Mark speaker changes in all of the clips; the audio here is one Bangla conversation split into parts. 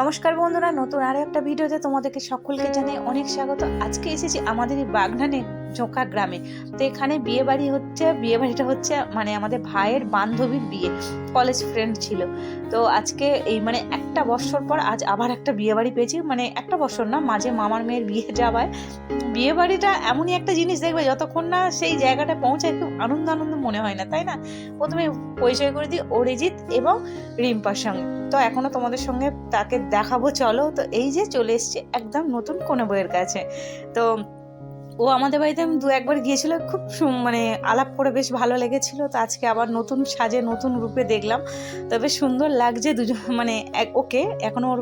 Speaker 1: নমস্কার বন্ধুরা, নতুন আরও একটা ভিডিওতে তোমাদেরকে সকলকে জানাই অনেক স্বাগত। আজকে এসেছি আমাদের এই বাগনানে জোকা গ্রামে। তো এখানে বিয়ে বাড়ি হচ্ছে বিয়ে বাড়িটা হচ্ছে মানে আমাদের ভাইয়ের বান্ধবীর বিয়ে কলেজ ফ্রেন্ড ছিল। তো আজকে এই মানে একটা বছর পর আজ আবার একটা বিয়ে বাড়ি পেয়েছি। মানে একটা বছর না, মাঝে মামার মেয়ের বিয়ে যাওয়ায়। বিয়ে বাড়িটা এমনই একটা জিনিস দেখবে, যতক্ষণ না সেই জায়গাটা পৌঁছায়, খুব আনন্দ আনন্দ মনে হয় না, তাই না? প্রথমে পরিচয় করে দিই অরিজিৎ এবং রিম্পার সঙ্গে। তো এখনও তোমাদের সঙ্গে তাকে দেখাবো, চলো। তো এই যে চলে এসছে একদম নতুন কোনো বইয়ের কাছে। তো ও আমাদের বাড়িতে আমি দু একবার গিয়েছিল, খুব মানে আলাপ করে বেশ ভালো লেগেছিল। তো আজকে আবার নতুন সাজে নতুন রূপে দেখলাম। তবে সুন্দর লাগছে দুজন মানে ওকে এখনও ওর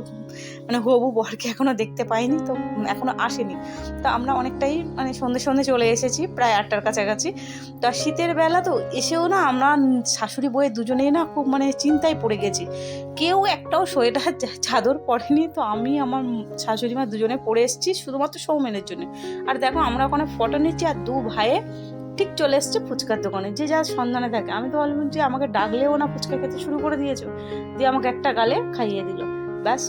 Speaker 1: মানে হবু বরকে এখনও দেখতে পাইনি, তো এখনও আসেনি। তো আমরা অনেকটাই মানে সন্ধে সন্ধে চলে এসেছি, প্রায় আটটার কাছাকাছি। তো শীতের বেলা তো এসেও না আমরা শাশুড়ি বইয়ের দুজনেই না খুব মানে চিন্তায় পড়ে গেছি। কেউ একটাও সোয়েটার চাদর পরেনি, তো আমি আমার শাশুড়ি মা দুজনে পরে এসেছি, শুধুমাত্র সৌমেনের জন্য। আর দেখো আমরা ওখানে ফটো নিচ্ছি আর দু ভাইয়ে ঠিক চলে এসছে ফুচকার দোকানে। যে যা সন্ধানে থাকে। আমি তো বললাম যে আমাকে ডাকলেও না ফুচকা খেতে শুরু করে দিয়েছ। দিয়ে আমাকে একটা গালে খাইয়ে দিল। ব্যাস।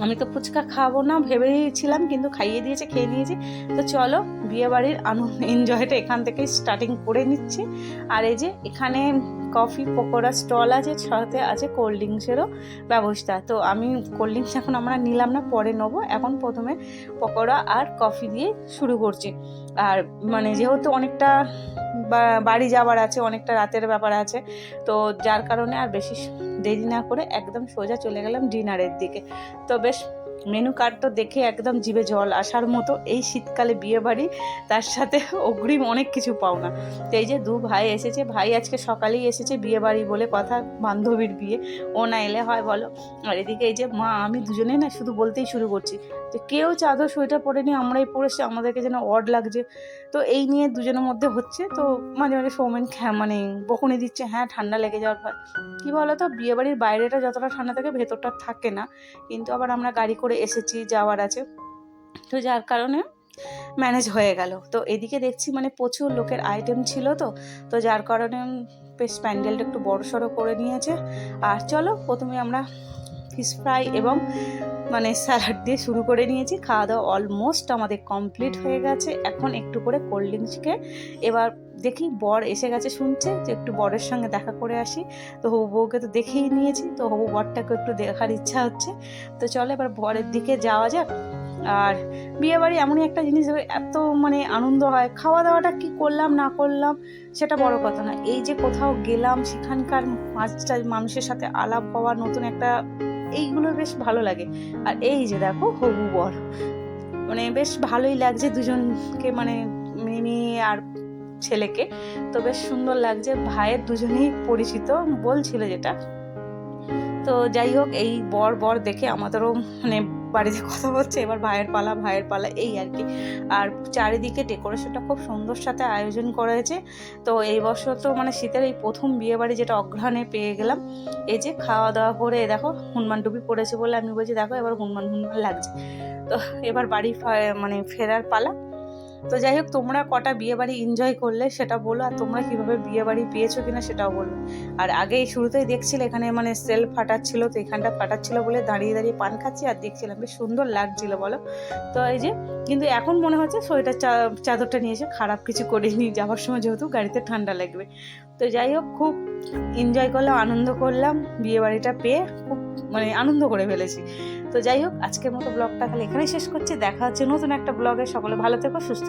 Speaker 1: আমি তো ফুচকা খাব না ভেবেছিলাম কিন্তু খাইয়ে দিয়েছে, খেয়ে নিয়েছি। তো চলো বিয়ে বাড়ির আনন্দ এনজয়টা এখান থেকে স্টার্টিং করে নিচ্ছি। আর এই যে এখানে কফি, পকোড়া স্টল আছে, সাথে আছে কোল্ড ড্রিঙ্কসেরও ব্যবস্থা। তো আমি কোল্ড ড্রিঙ্কস এখন আমরা নিলাম না, পরে নেব। এখন প্রথমে পকোড়া আর কফি দিয়ে শুরু করছি। আর মানে যেহেতু অনেকটা বাড়ি যাওয়ার আছে, অনেকটা রাতের ব্যাপার আছে, তো যার কারণে আর বেশি দেরি না করে একদম সোজা চলে গেলাম ডিনারের দিকে। তো বেশ মেনু কার্ড তো দেখে একদম জিভে জল আসার মতো এই শীতকালে বিয়ে বাড়ি তার সাথে অগ্রিম অনেক কিছু পাও না তো এই যে দু ভাই এসেছে, ভাই আজকে সকালেই এসেছে বিয়ে বাড়ি বলে কথা, বান্ধবীর বিয়ে। ও না এলে হয় বলো। আর এদিকে এই যে মা, আমি দুজনে না শুধু বলতেই শুরু করছি যে কেউ চাদর, সোয়েটার পরেনি, আমরাই পরেছি আমাদেরকে যেন অড লাগছে। তো এই নিয়ে দুজনের মধ্যে হচ্ছে, তো মাঝে মাঝে সৌমেন মানে বকুনি দিচ্ছে হ্যাঁ ঠান্ডা লেগে যাওয়ার ভয়। কী বলো তো বিয়ে বাড়ির বাইরেটা যতটা ঠান্ডা থাকে, ভেতরটা থাকে না। কিন্তু আবার আমরা গাড়ি করে এসেছি, যাওয়ার আছে। তো যার কারণে ম্যানেজ হয়ে গেল। তো এদিকে দেখছি মানে প্রচুর লোকের আইটেম ছিল তো তো যার কারণে বেশ প্যান্ডেলটা একটু বড় সড়ো করে নিয়েছে। আর চলো, প্রথমে আমরা ফিশ ফ্রাই এবং মানে স্যালাড দিয়ে শুরু করে নিয়েছি। খাওয়া দাওয়া অলমোস্ট আমাদের কমপ্লিট হয়ে গেছে। এখন একটু করে কোল্ড ড্রিঙ্কসকে এবার দেখি বর এসে গেছে শুনছে যে একটু বরের সঙ্গে দেখা করে আসি। তো হবু বউকে তো দেখেই নিয়েছি। তো হবু বরটাকে একটু দেখার ইচ্ছা হচ্ছে। তো চলো এবার বরের দিকে যাওয়া যাক। আর বিয়েবাড়ি এমনই একটা জিনিস এত মানে আনন্দ হয়। খাওয়া দাওয়াটা কি করলাম, না করলাম সেটা বড় কথা না। এই যে কোথাও গেলাম সেখানকার মানুষের সাথে আলাপ হওয়া, নতুন একটা এইগুলো বেশ ভালো লাগে। আর এই যে দেখো, হবু বর। মানে বেশ ভালোই লাগছে দুজনকে মানে মেয়ে আর ছেলেকে। তো বেশ সুন্দর লাগছে, ভাইয়ের দুজনেই পরিচিত, বলছিল যেটা। তো যাই হোক, এই বর বর দেখে আমাদেরও মানে বাড়িতে কথা বলছে এবার ভাইয়ের পালা ভাইয়ের পালা, এই আর কি। আর চারিদিকে ডেকোরেশনটা খুব সুন্দর সাথে আয়োজন করা হয়েছে। তো এই বছর তো মানে শীতের এই প্রথম বিয়ে বাড়ি যেটা অগ্রহণে পেয়ে গেলাম। এই যে খাওয়া দাওয়া করে দেখো, হনুমান টুপি পড়েছে বলে আমি বলছি, দেখো, এবার হনুমান হনুমান লাগছে। তো এবার বাড়ি মানে ফেরার পালা। তো যাই হোক, তোমরা কটা বিয়ে বাড়ি এনজয় করলে সেটা বলো, আর তোমরা কীভাবে বিয়ে বাড়ি পেয়েছ কিনা সেটাও বলো। আর আগে শুরুতেই দেখছিলে এখানে মানে সেল ফাটাচ্ছিল, তো এখানটা ফাটাচ্ছিল বলে দাঁড়িয়ে দাঁড়িয়ে পান খাচ্ছি, আর দেখছিলাম বেশ সুন্দর লাগছিল বলো। তো এই যে, কিন্তু এখন মনে হচ্ছে সোয়েটার চাদরটা নিয়েছে খারাপ কিছু করিনি, যাওয়ার সময় যেহেতু গাড়িতে ঠান্ডা লাগবে। তো যাই হোক, খুব এনজয় করলাম, আনন্দ করলাম বিয়ে বাড়িটা পেয়ে খুব মানে আনন্দ করে ফেলেছি। তো যাই হোক, আজকের মতো ব্লগটা তাহলে এখানেই শেষ করছি। দেখা হচ্ছে নতুন একটা ব্লগে। সকলে ভালো থেকো, সুস্থ